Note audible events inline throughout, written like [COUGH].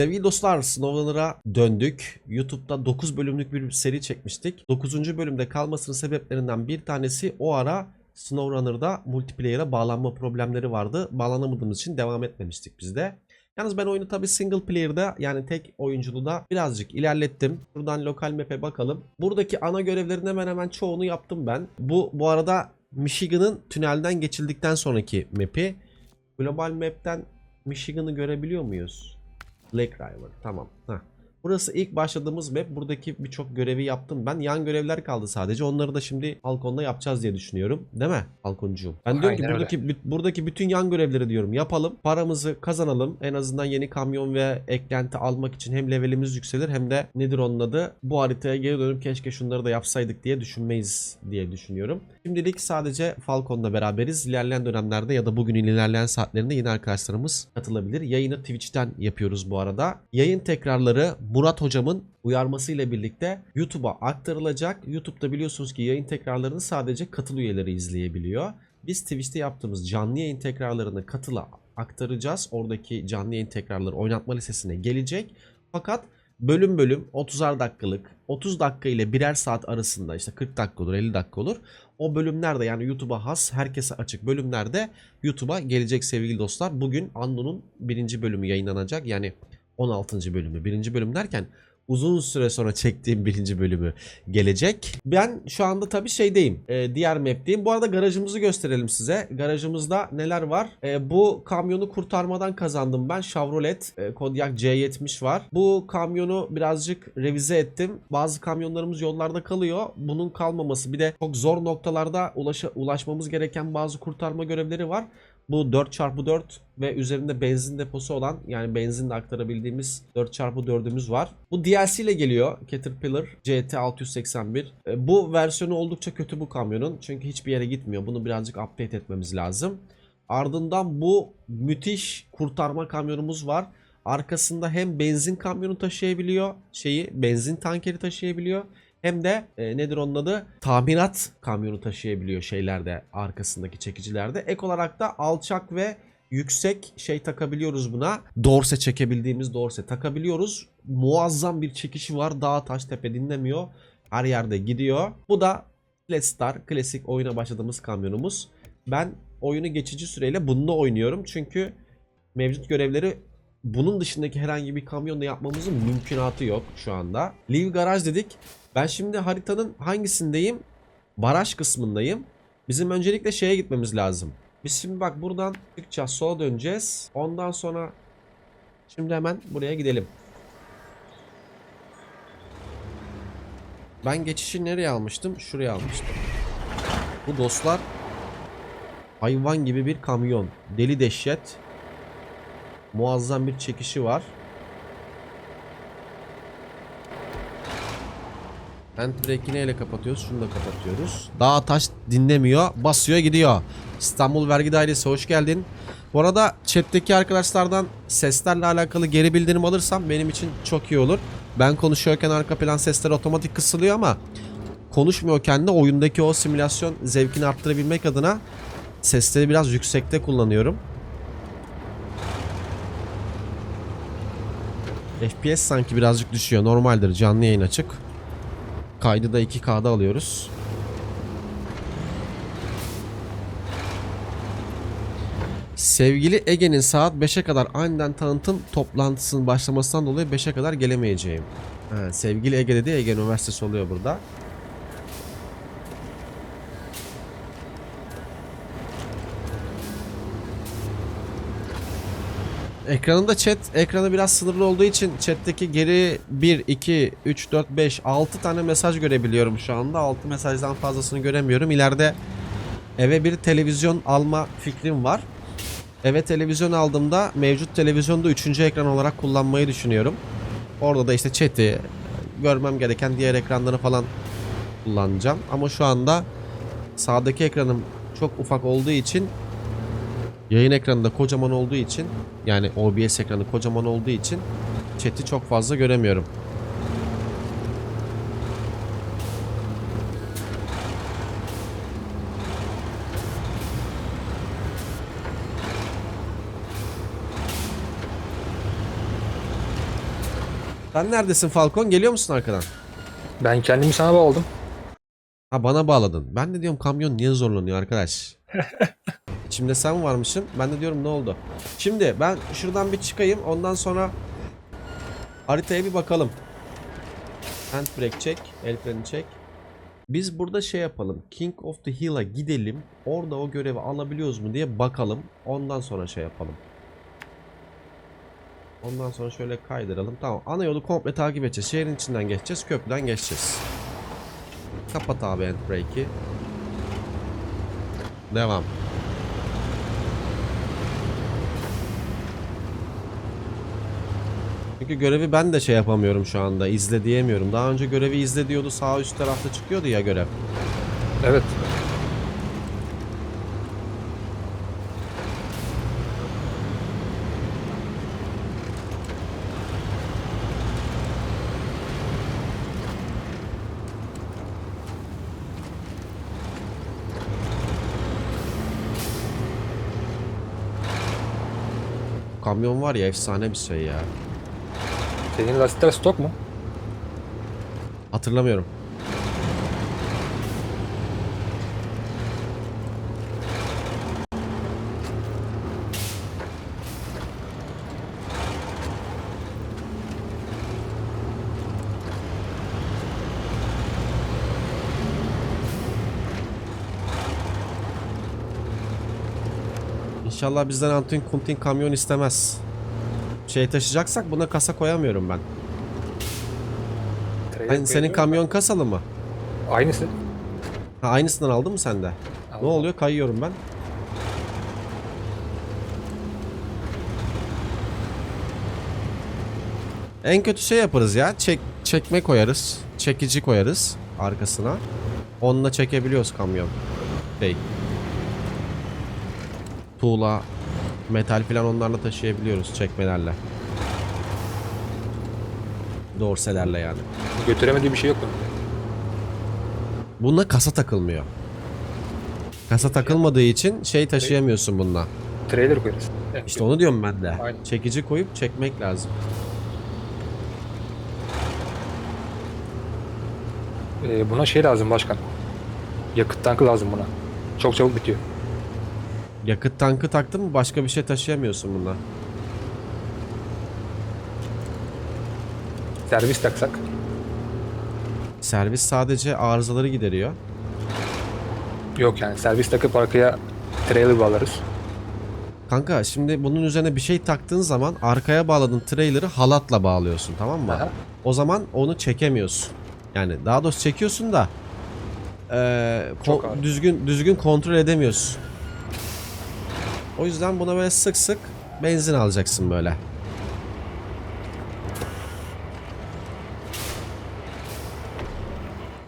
Sevgili dostlar SnowRunner'a döndük. YouTube'da 9 bölümlük bir seri çekmiştik. 9. bölümde kalmasının sebeplerinden bir tanesi o ara SnowRunner'da multiplayer'a bağlanma problemleri vardı. Bağlanamadığımız için devam etmemiştik biz de. Yalnız ben oyunu tabi single player'da yani tek oyunculu da birazcık ilerlettim. Buradan lokal map'e bakalım. Buradaki ana görevlerin hemen hemen çoğunu yaptım ben. Bu bu arada Michigan'ın tünelden geçildikten sonraki map'i. Global map'ten Michigan'ı görebiliyor muyuz? Lake River. Tamam. Heh. Burası ilk başladığımız map. Buradaki birçok görevi yaptım ben. Yan görevler kaldı sadece. Onları da şimdi Halkon'da yapacağız diye düşünüyorum. Değil mi Halkoncuğum? Ben diyorum ki Aynen öyle. buradaki buradaki bütün yan görevleri diyorum yapalım. Paramızı kazanalım. En azından yeni kamyon ve eklenti almak için hem levelimiz yükselir hem de nedir onun adı? Bu haritaya geri dönüp keşke şunları da yapsaydık diye düşünmeyiz diye düşünüyorum. Şimdilik sadece Falcon'la beraberiz. İlerleyen dönemlerde ya da bugünün ilerleyen saatlerinde yine arkadaşlarımız katılabilir. Yayını Twitch'ten yapıyoruz bu arada. Yayın tekrarları Murat hocamın uyarmasıyla birlikte YouTube'a aktarılacak. YouTube'da biliyorsunuz ki yayın tekrarlarını sadece katıl üyeleri izleyebiliyor. Biz Twitch'te yaptığımız canlı yayın tekrarlarını katıla aktaracağız. Oradaki canlı yayın tekrarları oynatma listesine gelecek. Fakat bölüm bölüm 30'ar dakikalık 30 dakika ile birer saat arasında işte 40 dakika olur 50 dakika olur. O bölümlerde yani YouTube'a has herkese açık bölümlerde YouTube'a gelecek sevgili dostlar. Bugün Ando'nun birinci bölümü yayınlanacak. Yani 16. bölümü. Birinci bölüm derken uzun süre sonra çektiğim birinci bölümü gelecek. Ben şu anda tabii şeydeyim. e, diğer map'teyim. Bu arada garajımızı gösterelim size. Garajımızda neler var? E, bu kamyonu kurtarmadan kazandım ben. Chevrolet e, Kodiaq C70 var. Bu kamyonu birazcık revize ettim. Bazı kamyonlarımız yollarda kalıyor. Bunun kalmaması bir de çok zor noktalarda ulaşa, ulaşmamız gereken bazı kurtarma görevleri var. Bu 4x4 ve üzerinde benzin deposu olan yani benzin aktarabildiğimiz 4x4'ümüz var. Bu DLC ile geliyor Caterpillar CT681. E, Bu versiyonu oldukça kötü bu kamyonun. Çünkü hiçbir yere gitmiyor. Bunu birazcık update etmemiz lazım. Ardından bu müthiş kurtarma kamyonumuz var. Arkasında hem benzin kamyonu taşıyabiliyor, şeyi benzin tankeri taşıyabiliyor. Hem de e, nedir onun adı? Tamirat kamyonu taşıyabiliyor şeylerde arkasındaki çekicilerde. Ek olarak da alçak ve yüksek şey takabiliyoruz buna. Dorse çekebildiğimiz dorse takabiliyoruz. Muazzam bir çekişi var. Dağ taş tepe dinlemiyor. Her yerde gidiyor. Bu da Star klasik oyuna başladığımız kamyonumuz. Ben oyunu geçici süreyle bununla oynuyorum. Çünkü mevcut görevleri bunun dışındaki herhangi bir kamyonla yapmamızın mümkünatı yok şu anda. Leave Garage dedik. Ben şimdi haritanın hangisindeyim? Baraj kısmındayım. Bizim öncelikle şeye gitmemiz lazım. Biz şimdi bak buradan çıkacağız sola döneceğiz. Ondan sonra şimdi hemen buraya gidelim. Ben geçişi nereye almıştım? Şuraya almıştım. Bu dostlar hayvan gibi bir kamyon. Deli dehşet. Muazzam bir çekişi var. Handbrake'i neyle kapatıyoruz? Şunu da kapatıyoruz. Dağ taş dinlemiyor. Basıyor gidiyor. İstanbul Vergi Dairesi hoş geldin. Bu arada chat'teki arkadaşlardan seslerle alakalı geri bildirim alırsam benim için çok iyi olur. Ben konuşuyorken arka plan sesler otomatik kısılıyor ama konuşmuyorken de oyundaki o simülasyon zevkini arttırabilmek adına sesleri biraz yüksekte kullanıyorum. FPS sanki birazcık düşüyor. Normaldir canlı yayın açık. Kaydı da 2K'da alıyoruz. Sevgili Ege'nin saat 5'e kadar aniden tanıtım toplantısının başlamasından dolayı 5'e kadar gelemeyeceğim. Ha, sevgili Ege dedi Ege Üniversitesi oluyor burada. Ekranında chat ekranı biraz sınırlı olduğu için chat'teki geri 1, 2, 3, 4, 5, 6 tane mesaj görebiliyorum şu anda. 6 mesajdan fazlasını göremiyorum. İleride eve bir televizyon alma fikrim var. Eve televizyon aldığımda mevcut televizyonda 3. ekran olarak kullanmayı düşünüyorum. Orada da işte chat'i görmem gereken diğer ekranları falan kullanacağım. Ama şu anda sağdaki ekranım çok ufak olduğu için Yayın ekranı da kocaman olduğu için yani OBS ekranı kocaman olduğu için chat'i çok fazla göremiyorum. Sen neredesin Falcon? Geliyor musun arkadan? Ben kendimi sana bağladım. Ha bana bağladın. Ben de diyorum kamyon niye zorlanıyor arkadaş? [LAUGHS] İçimde sen varmışsın. Ben de diyorum ne oldu? Şimdi ben şuradan bir çıkayım. Ondan sonra haritaya bir bakalım. Handbrake çek. El freni çek. Biz burada şey yapalım. King of the Hill'a gidelim. Orada o görevi alabiliyoruz mu diye bakalım. Ondan sonra şey yapalım. Ondan sonra şöyle kaydıralım. Tamam. Ana yolu komple takip edeceğiz. Şehrin içinden geçeceğiz. Köprüden geçeceğiz. Kapat abi handbrake'i. Devam. Çünkü görevi ben de şey yapamıyorum şu anda. izle diyemiyorum. Daha önce görevi izle diyordu. Sağ üst tarafta çıkıyordu ya görev. Evet. Kamyon var ya efsane bir şey ya. Senin lastikler stok mu? Hatırlamıyorum. İnşallah bizden Antin Kuntin kamyon istemez. Şey taşıyacaksak buna kasa koyamıyorum ben. Hani senin kamyon kasalı mı? Aynısı. Ha aynısından aldın mı sen de? Ne Aldım. oluyor? Kayıyorum ben. En kötü şey yaparız ya. Çek, çekme koyarız. Çekici koyarız arkasına. Onunla çekebiliyoruz kamyon. Şey. Tuğla, metal falan onlarla taşıyabiliyoruz çekmelerle. Dorselerle yani. Götüremediği bir şey yok mu? Bununla kasa takılmıyor. Kasa takılmadığı için şey taşıyamıyorsun bununla. Trailer koyarız. İşte onu diyorum ben de. Aynen. Çekici koyup çekmek lazım. Ee, buna şey lazım başkan. Yakıt tankı lazım buna. Çok çabuk bitiyor. Yakıt tankı taktın mı başka bir şey taşıyamıyorsun bununla. Servis taksak. Servis sadece arızaları gideriyor. Yok yani servis takıp arkaya trailer bağlarız. Kanka şimdi bunun üzerine bir şey taktığın zaman arkaya bağladığın trailer'ı halatla bağlıyorsun tamam mı? Aha. O zaman onu çekemiyorsun. Yani daha doğrusu çekiyorsun da eee, Çok ağır. düzgün düzgün kontrol edemiyorsun. O yüzden buna böyle sık sık benzin alacaksın böyle.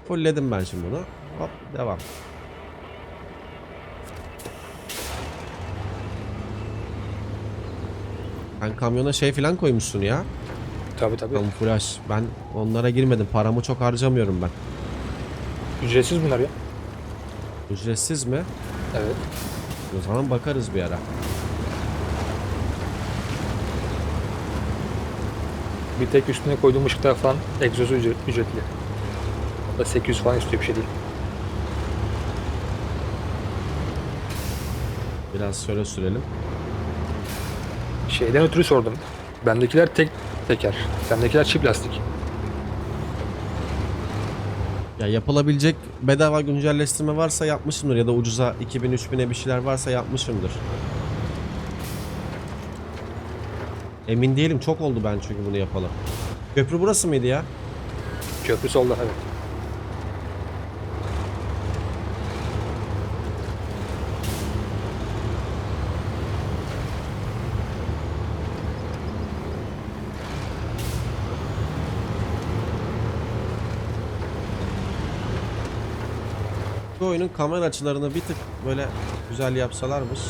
Fullledim ben şimdi bunu. Hop devam. Sen kamyona şey falan koymuşsun ya. Tabii tabii. Kamuflaj. Ben onlara girmedim. Paramı çok harcamıyorum ben. Ücretsiz bunlar ya. Ücretsiz mi? Evet. O zaman bakarız bir ara. Bir tek üstüne koyduğum ışıklar falan egzozu ücret, ücretli. O da 800 falan istiyor bir şey değil. Biraz şöyle sürelim. Şeyden ötürü sordum. Bendekiler tek teker. Sendekiler çift lastik. Ya yapılabilecek bedava güncelleştirme varsa yapmışımdır ya da ucuza 2000-3000'e bir şeyler varsa yapmışımdır. Emin değilim çok oldu ben çünkü bunu yapalı. Köprü burası mıydı ya? Köprü solda evet. Oyunun kamera açılarını bir tık böyle güzel yapsalarmış.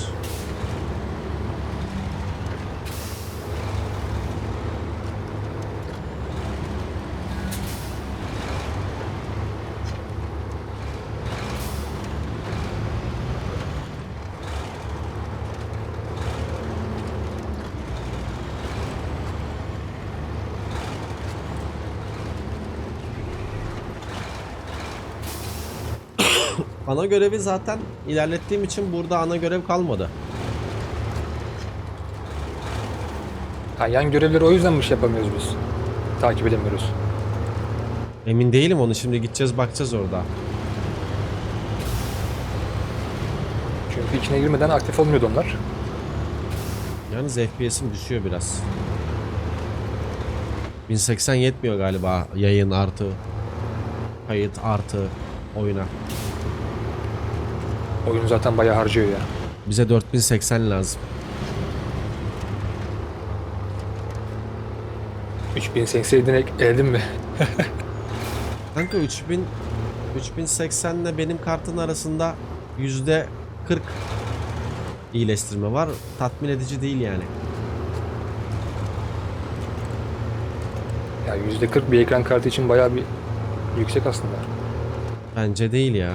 Ana görevi zaten ilerlettiğim için burada ana görev kalmadı. Ha, yan görevleri o yüzden mi şey yapamıyoruz biz? Takip edemiyoruz. Emin değilim onu şimdi gideceğiz bakacağız orada. Çünkü içine girmeden aktif olmuyordu onlar. Yalnız FPS'im düşüyor biraz. 1080 yetmiyor galiba yayın artı kayıt artı oyuna. Oyun zaten bayağı harcıyor ya. Bize 4080 lazım. 3080'den ek- eledim mi? [LAUGHS] Kanka 3000 3080 ile benim kartın arasında yüzde 40 iyileştirme var. Tatmin edici değil yani. Ya %40 bir ekran kartı için bayağı bir yüksek aslında. Bence değil ya.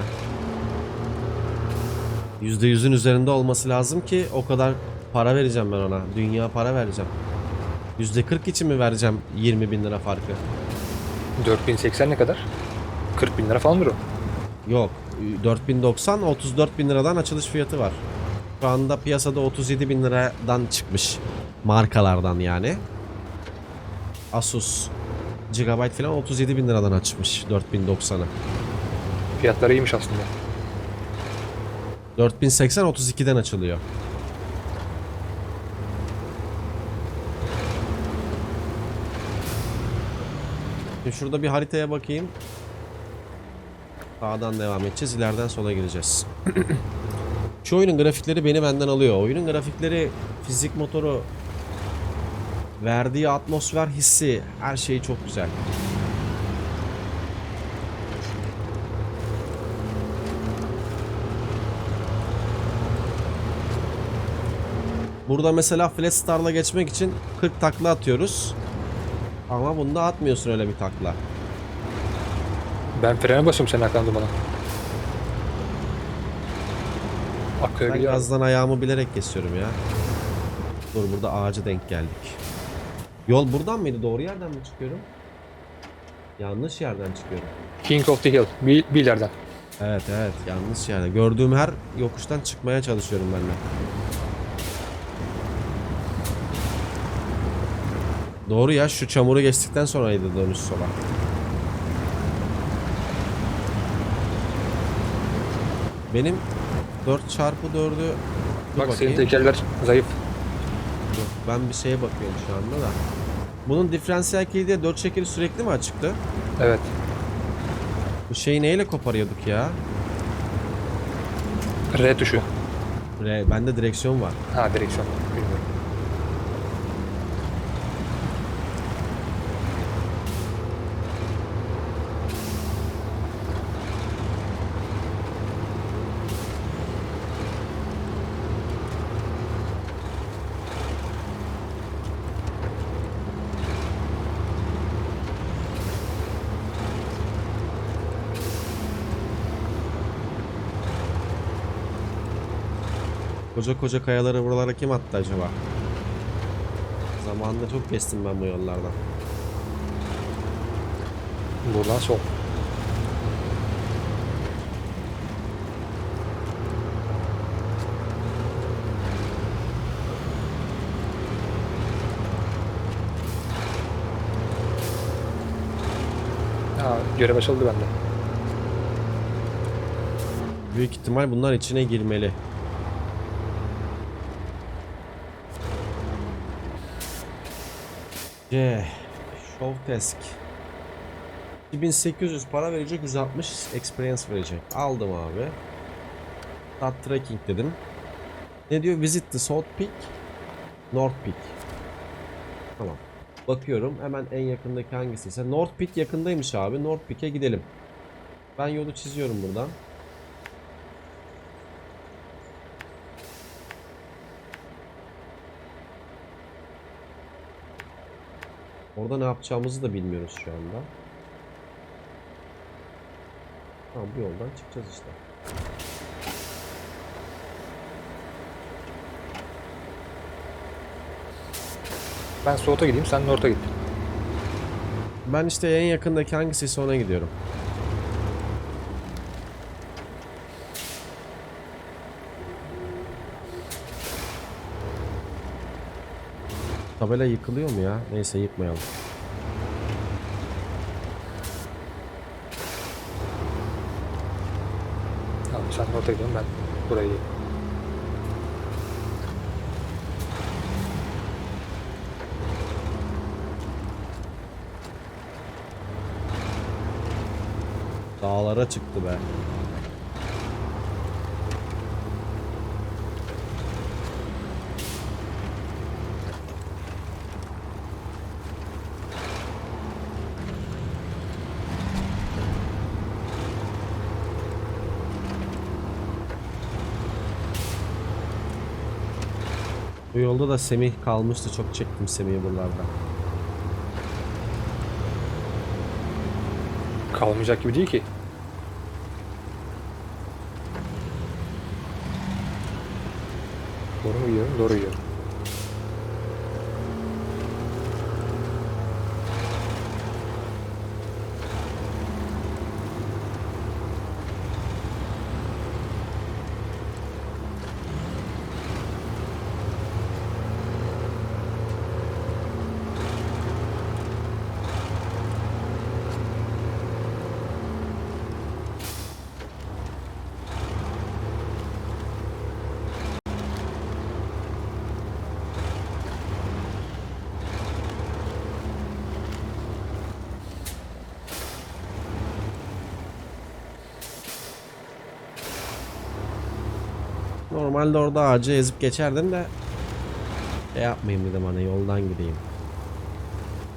%100'ün üzerinde olması lazım ki o kadar para vereceğim ben ona. Dünya para vereceğim. %40 için mi vereceğim 20 bin lira farkı? 4080 ne kadar? 40 bin lira falandır o. Yok. 4090 34 bin liradan açılış fiyatı var. Şu anda piyasada 37 bin liradan çıkmış. Markalardan yani. Asus Gigabyte falan 37 bin liradan açmış 4090'ı. Fiyatları iyiymiş aslında. 4080 32'den açılıyor. Şimdi şurada bir haritaya bakayım. Sağdan devam edeceğiz. ileriden sola gireceğiz. [CLEARS THROAT] Şu oyunun grafikleri beni benden alıyor. Oyunun grafikleri, fizik motoru, verdiği atmosfer hissi, her şeyi çok güzel. Burada mesela Flat Star'la geçmek için 40 takla atıyoruz. Ama bunda atmıyorsun öyle bir takla. Ben frene basıyorum senin arkandan bana. Akıyor Ben gazdan ayağımı bilerek kesiyorum ya. Dur burada ağaca denk geldik. Yol buradan mıydı? Doğru yerden mi çıkıyorum? Yanlış yerden çıkıyorum. King of the Hill. Bir, bir ileriden. Evet evet yanlış yerde. Gördüğüm her yokuştan çıkmaya çalışıyorum ben de. Doğru ya şu çamuru geçtikten sonraydı dönüş sola. Benim 4 çarpı 4'ü Bak senin tekerler zayıf. Yok, ben bir şeye bakıyorum şu anda da. Bunun diferansiyel kilidi 4 şekeri sürekli mi açıktı? Evet. Bu şeyi neyle koparıyorduk ya? R tuşu. Re, bende direksiyon var. Ha direksiyon. Koca koca kayaları buralara kim attı acaba? Zamanında çok geçtim ben bu yollardan. Buradan sol. Ha, görev açıldı bende. Büyük ihtimal bunlar içine girmeli. C. Show Task. 2800 para verecek 160 experience verecek. Aldım abi. Start tracking dedim. Ne diyor? Visit the South Peak. North Peak. Tamam. Bakıyorum hemen en yakındaki hangisi ise. North Peak yakındaymış abi. North Peak'e gidelim. Ben yolu çiziyorum buradan. Orada ne yapacağımızı da bilmiyoruz şu anda. Tamam bu yoldan çıkacağız işte. Ben South'a gideyim, sen North'a git. Ben işte en yakındaki hangisiyse ona gidiyorum. Tabela yıkılıyor mu ya? Neyse yıkmayalım. Tamam sen ortaya gidiyorsun ben burayı Dağlara çıktı be. Bu yolda da Semih kalmıştı. Çok çektim Semih'i buralarda. kalmayacak gibi değil ki. Doğru mu? Doğru gidiyorum. Normalde orada ağacı ezip geçerdim de şey yapmayayım dedim hani yoldan gideyim.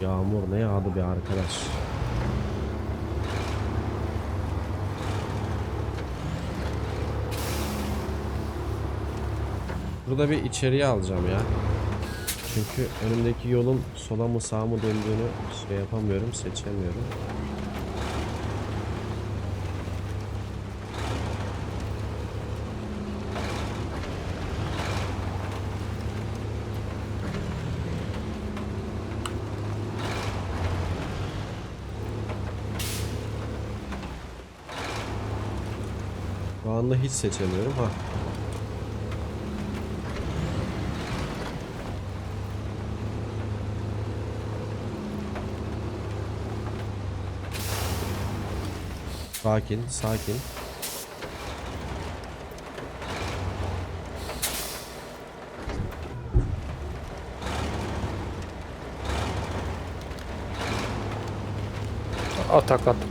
Yağmur ne yağdı bir arkadaş. Burada bir içeriye alacağım ya. Çünkü önümdeki yolun sola mı sağa mı döndüğünü şey yapamıyorum, seçemiyorum. Anda hiç seçemiyorum. Ha. Sakin, sakin. At takla attım.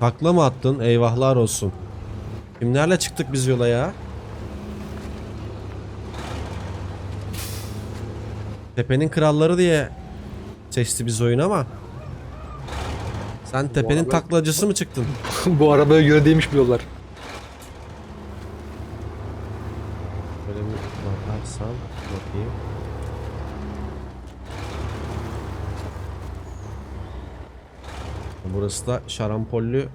Takla mı attın? Eyvahlar olsun. Kimlerle çıktık biz yola ya? Tepenin kralları diye seçti biz oyun ama sen tepenin araba- taklacısı mı çıktın? [LAUGHS] Bu arabaya göre değilmiş bu yollar. Böyle bir bakarsam bakayım. Burası da şarampollü.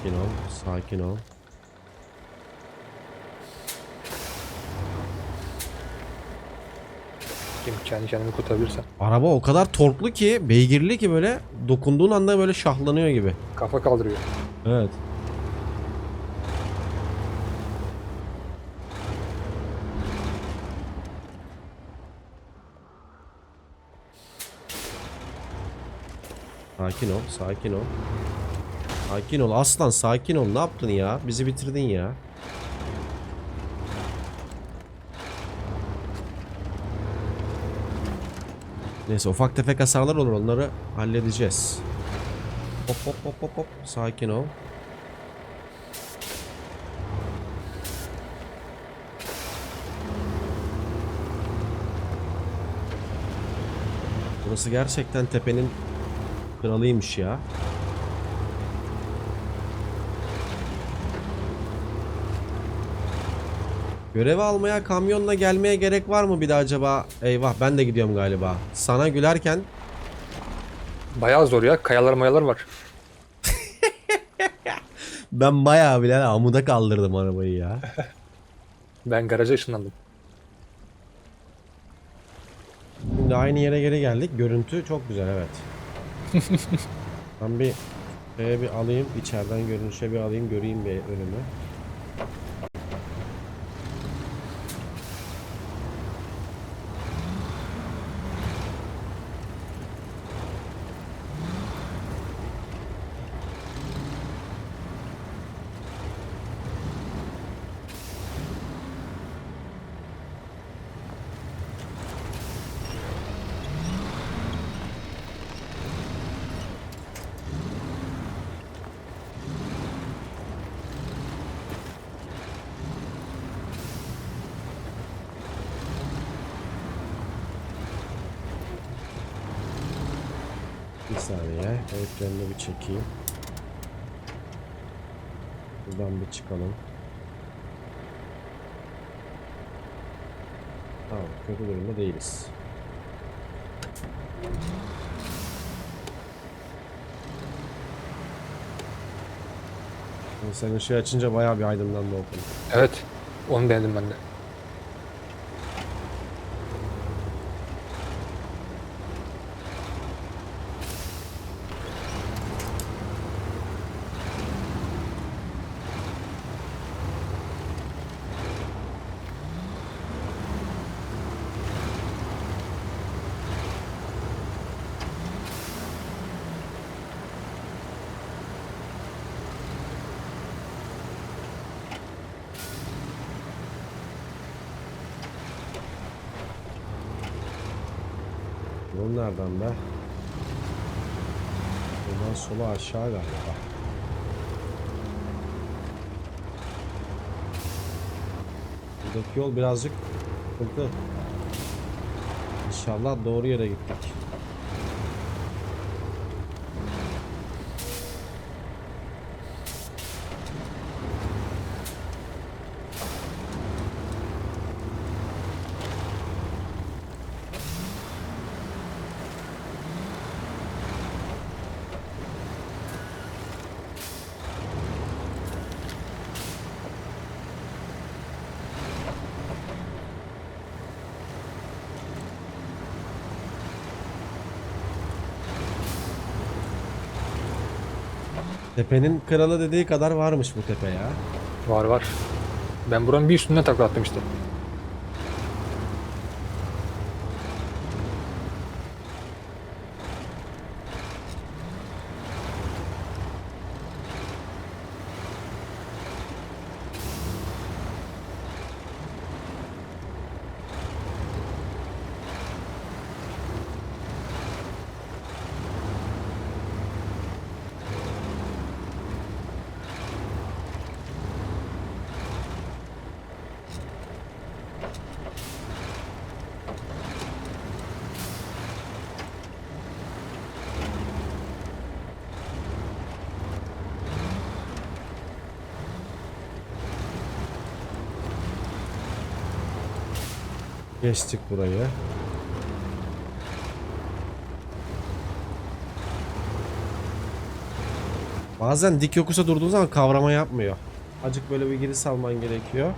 Sakin ol, sakin ol. Kim kendi kendini kurtarabilirsen. Araba o kadar torklu ki, beygirli ki böyle dokunduğun anda böyle şahlanıyor gibi. Kafa kaldırıyor. Evet. Sakin ol, sakin ol. Sakin ol aslan, sakin ol. Ne yaptın ya? Bizi bitirdin ya. Neyse ufak tefek hasarlar olur onları halledeceğiz. Hop hop hop hop hop. Sakin ol. Burası gerçekten tepenin kralıymış ya. Görevi almaya kamyonla gelmeye gerek var mı bir de acaba? Eyvah ben de gidiyorum galiba. Sana gülerken Bayağı zor ya. Kayalar mayalar var. [LAUGHS] ben bayağı bile amuda kaldırdım arabayı ya. [LAUGHS] Ben garaja ışınlandım. Şimdi aynı yere geri geldik. Görüntü çok güzel evet. [LAUGHS] ben bir şeye bir alayım. içeriden görünüşe bir alayım. Göreyim bir önümü. Bir saniye. Kayıtlarını bir çekeyim. Buradan bir çıkalım. Tamam, kötü durumda değiliz. Sen ışığı açınca bayağı bir aydınlanma oldu. Evet. Onu beğendim ben de. Yol nereden be? Buradan sola aşağı galiba. Buradaki yol birazcık sıkıntı. İnşallah doğru yere gittik. Tepenin kralı dediği kadar varmış bu tepe ya. Var var. Ben buranın bir üstünden takla attım işte. Geçtik burayı. Bazen dik yokuşa durduğun zaman kavrama yapmıyor. Acık böyle bir geri salman gerekiyor.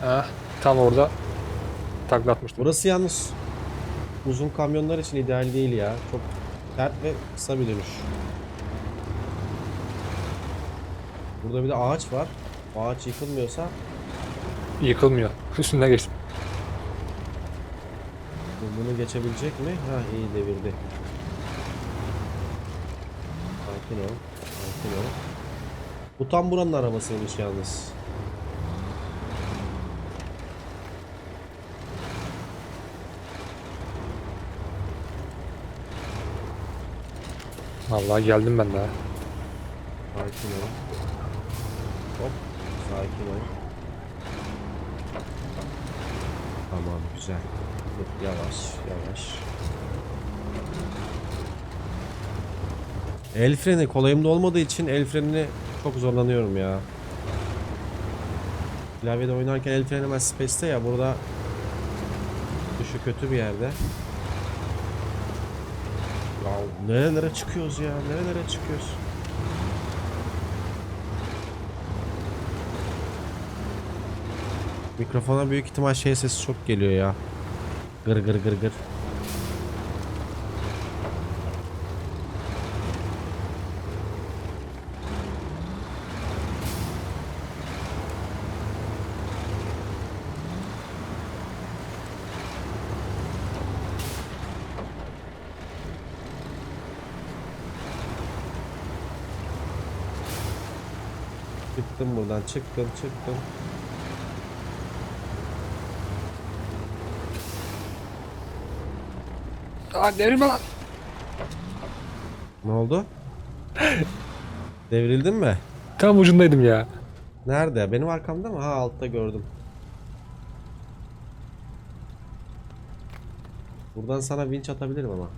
Ha, tam orada takla atmıştım. Burası yalnız uzun kamyonlar için ideal değil ya. Çok sert ve kısa bir dönüş. Burada bir de ağaç var. O ağaç yıkılmıyorsa Yıkılmıyor. Üstünden geçtim. bu- bunu geçebilecek mi? Ha iyi devirdi. Sakin ol. Sakin ol. Bu tam buranın arabasıymış yalnız. Vallahi geldim ben daha. Sakin ol. Sakin ol. Tamam güzel. Dur, Yavaş yavaş. El freni kolayımda olmadığı için el frenini çok zorlanıyorum ya. Klavyede oynarken el freni hemen space'te ya burada tuşu kötü bir yerde. Ya nerelere çıkıyoruz ya? Nerelere çıkıyoruz? Mikrofona büyük ihtimal şey sesi çok geliyor ya. Gır gır gır gır. Çıktım buradan çıktım çıktım. Devirme lan. Ne oldu? Devrildin mi? Tam ucundaydım ya. Nerede? Benim arkamda mı? Ha altta gördüm. Buradan sana vinç atabilirim ama.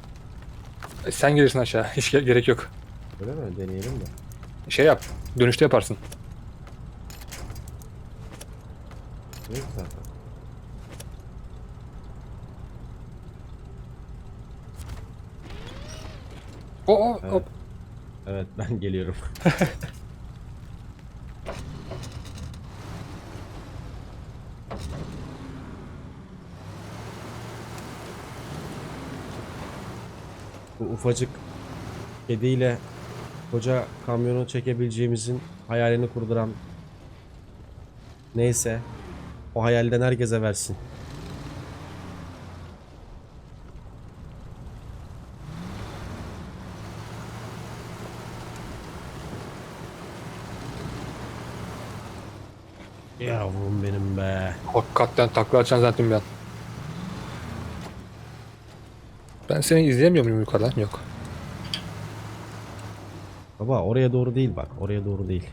E, Sen gelirsin aşağı. [LAUGHS] Hiç ge- gerek yok. Öyle mi? Deneyelim de. Şey yap. Dönüşte yaparsın. Yok zaten. O, o, Evet. hop. Evet [LAUGHS] ben geliyorum. [LAUGHS] Bu ufacık kediyle koca kamyonu çekebileceğimizin hayalini kurduran neyse o hayalden herkese versin. Yavrum benim be. Hakikaten takla açan zaten ben. Ben seni izleyemiyor muyum yukarıdan? Yok. Baba oraya doğru değil bak. Oraya doğru değil.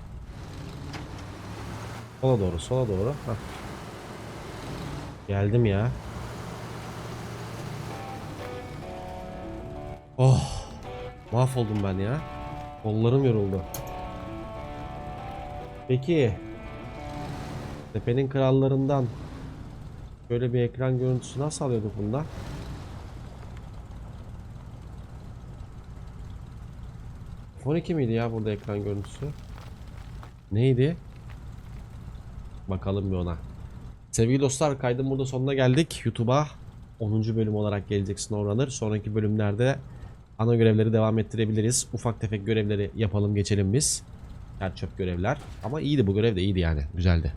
Sola doğru, sola doğru. Hah. Geldim ya. Oh. Mahvoldum ben ya. Kollarım yoruldu. Peki. Tepenin krallarından böyle bir ekran görüntüsü nasıl alıyorduk bunda? F12 miydi ya burada ekran görüntüsü? Neydi? Bakalım bir ona. Sevgili dostlar kaydın burada sonuna geldik. YouTube'a 10. bölüm olarak gelecek SnowRunner. Sonraki bölümlerde ana görevleri devam ettirebiliriz. Ufak tefek görevleri yapalım geçelim biz. Yer çöp görevler. Ama iyiydi bu görev de iyiydi yani. Güzeldi.